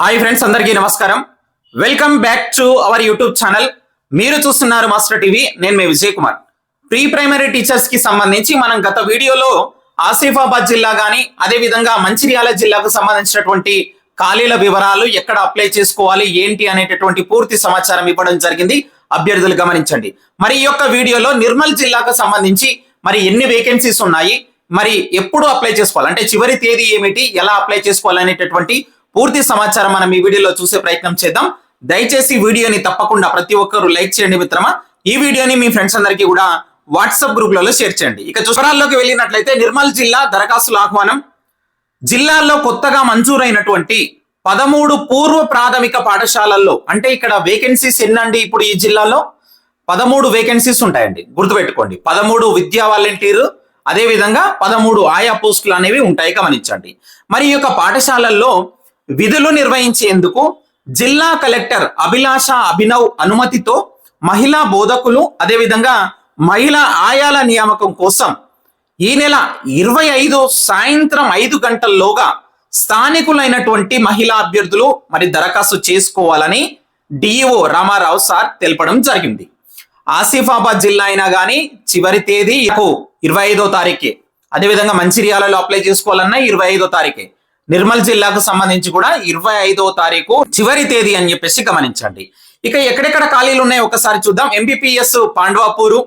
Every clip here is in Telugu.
హాయ్ ఫ్రెండ్స్ అందరికీ నమస్కారం. Welcome back to our YouTube channel. మీరు చూస్తున్నారు మాస్టర్ టీవీ నేను మీ విజయ్ కుమార్ ప్రీ ప్రైమరీ టీచర్స్కి సంబంధించి మనం గత వీడియోలో ఆసిఫాబాద్ జిల్లా కానీ అదే విధంగా మంచిర్యాల జిల్లాకు సంబంధించినటువంటి ఖాళీల వివరాలు ఎక్కడ అప్లై చేసుకోవాలి ఏంటి అనేటటువంటి పూర్తి సమాచారం ఇవ్వడం జరిగింది. అభ్యర్థులు గమనించండి. మరి ఈ యొక్క వీడియోలో నిర్మల్ జిల్లాకు సంబంధించి మరి ఎన్ని వేకెన్సీస్ ఉన్నాయి మరి ఎప్పుడు అప్లై చేసుకోవాలి అంటే చివరి తేదీ ఏమిటి ఎలా అప్లై చేసుకోవాలి అనేటటువంటి పూర్తి సమాచారం మనం ఈ వీడియోలో చూసే ప్రయత్నం చేద్దాం. దయచేసి వీడియోని తప్పకుండా ప్రతి ఒక్కరు లైక్ చేయండి మిత్రమా. ఈ వీడియోని మీ ఫ్రెండ్స్ అందరికీ కూడా వాట్సాప్ గ్రూప్లలో షేర్ చేయండి. ఇక వివరాల్లోకి వెళ్ళినట్లయితే నిర్మల్ జిల్లా దరఖాస్తుల ఆహ్వానం. జిల్లాల్లో కొత్తగా మంజూరైనటువంటి పదమూడు పూర్వ ప్రాథమిక పాఠశాలల్లో అంటే ఇక్కడ వేకెన్సీస్ ఎన్నండి ఇప్పుడు ఈ జిల్లాలో? పదమూడు వేకెన్సీస్ ఉంటాయండి గుర్తుపెట్టుకోండి. పదమూడు విద్యా వాలంటీర్ అదే విధంగా పదమూడు ఆయా పోస్టులు అనేవి ఉంటాయి గమనించండి. మరి ఈ యొక్క పాఠశాలల్లో విధులు నిర్వహించేందుకు జిల్లా కలెక్టర్ అభిలాష అభినవ్ అనుమతితో మహిళా బోధకులు అదేవిధంగా మహిళా ఆయాల నియామకం కోసం ఈ నెల ఇరవై ఐదు సాయంత్రం ఐదు గంటల్లోగా స్థానికులైనటువంటి మహిళా అభ్యర్థులు మరి దరఖాస్తు చేసుకోవాలని డిఈఓ రామారావు సార్ తెలపడం జరిగింది. ఆసిఫాబాద్ జిల్లా అయినా కానీ చివరి తేదీ ఇరవై ఐదో తారీఖే. అదేవిధంగా మంచిర్యాలలో అప్లై చేసుకోవాలన్నా ఇరవై ఐదో తారీఖే. నిర్మల్ జిల్లాకు సంబంధించి కూడా ఇరవై ఐదో తారీఖు చివరి తేదీ అని చెప్పేసి గమనించండి. ఇక ఎక్కడెక్కడ ఖాళీలు ఉన్నాయో ఒకసారి చూద్దాం. ఎంబీపీఎస్ పాండవాపూరు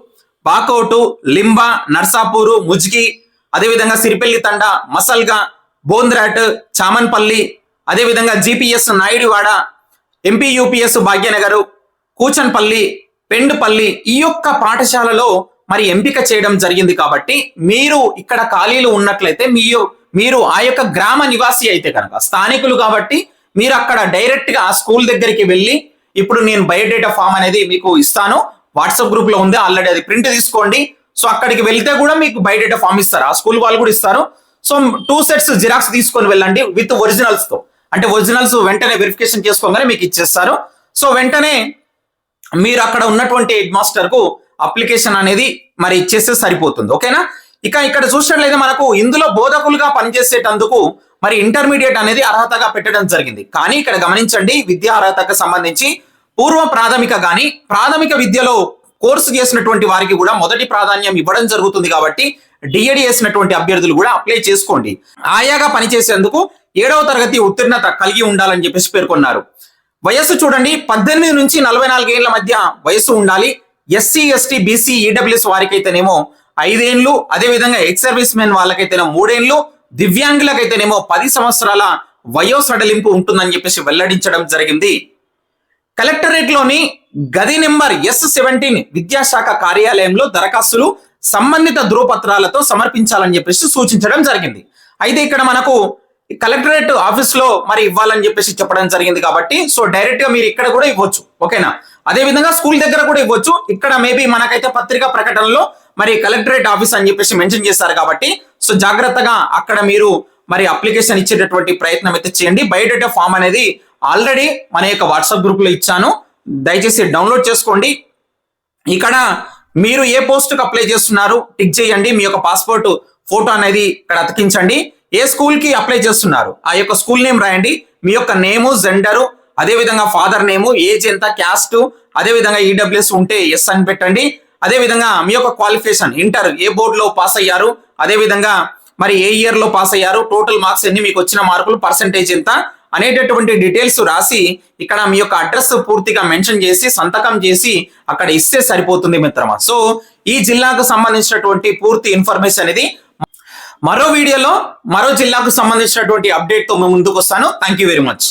పాకోటు లింబా నర్సాపూరు ముజ్గి అదేవిధంగా సిరిపెల్లి తండ మసల్గా బోంద్రాట్ చామన్పల్లి అదేవిధంగా GPS Naiduvada MP UPS Bhagyanagar Kuchanpalli Pendupalli ఈ యొక్క పాఠశాలలో మరి ఎంపిక చేయడం జరిగింది కాబట్టి మీరు ఇక్కడ ఖాళీలు ఉన్నట్లయితే మీ మీరు ఆ యొక్క గ్రామ నివాసి అయితే కనుక స్థానికులు కాబట్టి మీరు అక్కడ డైరెక్ట్గా ఆ స్కూల్ దగ్గరికి వెళ్ళి ఇప్పుడు నేను బయోడేటా ఫామ్ అనేది మీకు ఇస్తాను. వాట్సాప్ గ్రూప్లో ఉంది ఆల్రెడీ అది ప్రింట్ తీసుకోండి. సో అక్కడికి వెళ్తే కూడా మీకు బయోడేటా ఫామ్ ఇస్తారు. ఆ స్కూల్ వాళ్ళు కూడా ఇస్తారు. సో టూ సెట్స్ జిరాక్స్ తీసుకొని వెళ్ళండి విత్ ఒరిజినల్స్తో. అంటే ఒరిజినల్స్ వెంటనే వెరిఫికేషన్ చేసుకోగానే మీకు ఇచ్చేస్తారు. సో వెంటనే మీరు అక్కడ ఉన్నటువంటి హెడ్ మాస్టర్కు అప్లికేషన్ అనేది మరి ఇచ్చేస్తే సరిపోతుంది. ఓకేనా ఇక ఇక్కడ చూసినట్లయితే మనకు ఇందులో బోధకులుగా పనిచేసేటందుకు మరి ఇంటర్మీడియట్ అనేది అర్హతగా పెట్టడం జరిగింది. కానీ ఇక్కడ గమనించండి విద్యా అర్హతకు సంబంధించి పూర్వ ప్రాథమిక కానీ ప్రాథమిక విద్యలో కోర్సు చేసినటువంటి వారికి కూడా మొదటి ప్రాధాన్యం ఇవ్వడం జరుగుతుంది కాబట్టి డిఎడి చేసినటువంటి అభ్యర్థులు కూడా అప్లై చేసుకోండి. ఆయాగా పనిచేసేందుకు ఏడవ తరగతి ఉత్తీర్ణత కలిగి ఉండాలని చెప్పేసి పేర్కొన్నారు. వయస్సు చూడండి పద్దెనిమిది నుంచి నలభై నాలుగేళ్ళ మధ్య వయస్సు ఉండాలి. ఎస్సీ ఎస్టీ బీసీ ఈడబ్ల్యూఎస్ వారికైతేనేమో ఐదేండ్లు అదేవిధంగా ఎక్స్ సర్వీస్ మెన్ వాళ్ళకైతేనేమో మూడేండ్లు దివ్యాంగులకైతేనేమో పది సంవత్సరాల వయో సడలింపు ఉంటుందని చెప్పేసి వెల్లడించడం జరిగింది. కలెక్టరేట్లోని గది నెంబర్ ఎస్ సెవెంటీన్ విద్యాశాఖ కార్యాలయంలో దరఖాస్తులు సంబంధిత ధృవపత్రాలతో సమర్పించాలని చెప్పేసి సూచించడం జరిగింది. అయితే ఇక్కడ మనకు కలెక్టరేట్ ఆఫీస్లో మరి ఇవ్వాలని చెప్పేసి చెప్పడం జరిగింది కాబట్టి సో డైరెక్ట్గా మీరు ఇక్కడ కూడా ఇవ్వచ్చు ఓకేనా? అదే విధంగా స్కూల్ దగ్గర కూడా ఇవ్వచ్చు. ఇక్కడ మేబీ మనకైతే పత్రికా ప్రకటనలో మరి కలెక్టరేట్ ఆఫీస్ అని చెప్పేసి మెన్షన్ చేస్తారు కాబట్టి సో జాగ్రత్తగా అక్కడ మీరు మరి అప్లికేషన్ ఇచ్చేటటువంటి ప్రయత్నం అయితే చేయండి. బయోడేటా ఫామ్ అనేది ఆల్రెడీ మన యొక్క వాట్సాప్ గ్రూప్లో ఇచ్చాను. దయచేసి డౌన్లోడ్ చేసుకోండి. ఇక్కడ మీరు ఏ పోస్ట్కి అప్లై చేస్తున్నారు టిక్ చేయండి. మీ యొక్క పాస్పోర్ట్ ఫోటో అనేది ఇక్కడ అతికించండి. ఏ స్కూల్కి అప్లై చేస్తున్నారు ఆ యొక్క స్కూల్ నేమ్ రాయండి. మీ యొక్క నేము జెండరు అదే విధంగా ఫాదర్ నేము ఏజ్ ఎంత క్యాస్ట్ అదే విధంగా ఈడబ్ల్యూఎస్ ఉంటే ఎస్ అని పెట్టండి. అదే విధంగా మీ యొక్క క్వాలిఫికేషన్ ఇంటర్ ఏ బోర్డులో పాస్ అయ్యారు అదే విధంగా మరి ఏ ఇయర్లో పాస్ అయ్యారు టోటల్ మార్క్స్ ఎన్ని మీకు వచ్చిన మార్కులు పర్సంటేజ్ ఎంత అనేటటువంటి డీటెయిల్స్ రాసి ఇక్కడ మీ యొక్క అడ్రస్ పూర్తిగా మెన్షన్ చేసి సంతకం చేసి అక్కడ ఇస్తే సరిపోతుంది మిత్రమా. సో ఈ జిల్లాకు సంబంధించినటువంటి పూర్తి ఇన్ఫర్మేషన్ అనేది మరో వీడియోలో మరో జిల్లాకు సంబంధించినటువంటి అప్డేట్తో మేము ముందుకు వస్తాను. Thank you very much